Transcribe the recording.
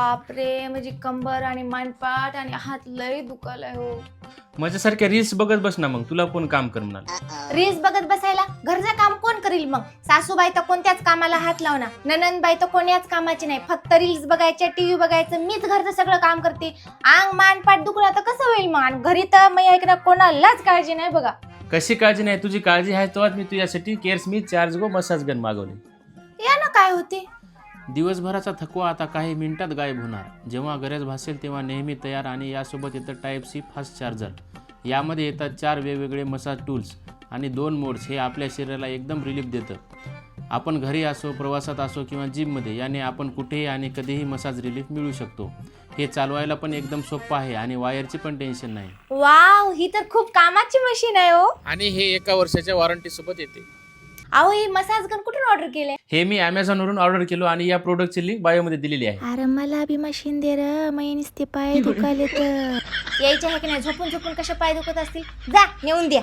बापरे म्हणजे कंबर आणि मानपाट आणि हात लय दुखालाय हो. माझ्यासारख्या रील्स बघत बस ना मग तुला कोण काम करणार रील्स बघत बसायला? घरचं काम कोण करील मग? सासूबाई तर कोणत्याच कामाला हात लावणार ननंदबाई तर कोण्याच कामाची नाही. फक्त रील्स बघायच्या टीव्ही बघायचं मीच घरचं सगळं काम करते. आंग मान पाठ दुखला तर कसं होईल मग? आणि घरी तर मी ऐकणार कोणालाच काळजी नाही बघा. कशी काळजी नाही? तुझी काळजी आहे तेव्हाच मी तुझ्यासाठी. केअर्स मी चार्ज गो मसाज गन मागवले. या ना काय होते? दिवसभराचा थकवा आता काही मिनिटात गायब होणार. जेव्हा गरज भासेल तेव्हा नेहमी तयार आणि यासोबत येतं टाईप सी फास्ट चार्जर यामध्ये येतात चार वेगवेगळे मसाज टूल्स आणि दोन मोड्स हे आपल्या शरीराला एकदम रिलीफ देतं. आपण घरी असो प्रवासात असो किंवा जिममध्ये याने आपण कुठेही आणि कधीही मसाज रिलीफ मिळू शकतो. हे चालवायला पण एकदम सोपं आहे आणि वायरची पण टेन्शन नाही. वाव ही तर खूप कामाची मशीन आहे हो. आणि हे एका वर्षाच्या वॉरंटी सोबत येते. अहो ही मसाज गन कुठून ऑर्डर केले? हे मी अमेझॉनवरून ऑर्डर केलो आणि या प्रोडक्टची लिंक बायोमध्ये दिलेली आहे. अरे मला बी मशीन दे र. मै नुसते पाय दुखाले तर यायचे आहे की नाही? झोपून झोपून कशा पाय दुखत असतील? जा नेऊन द्या.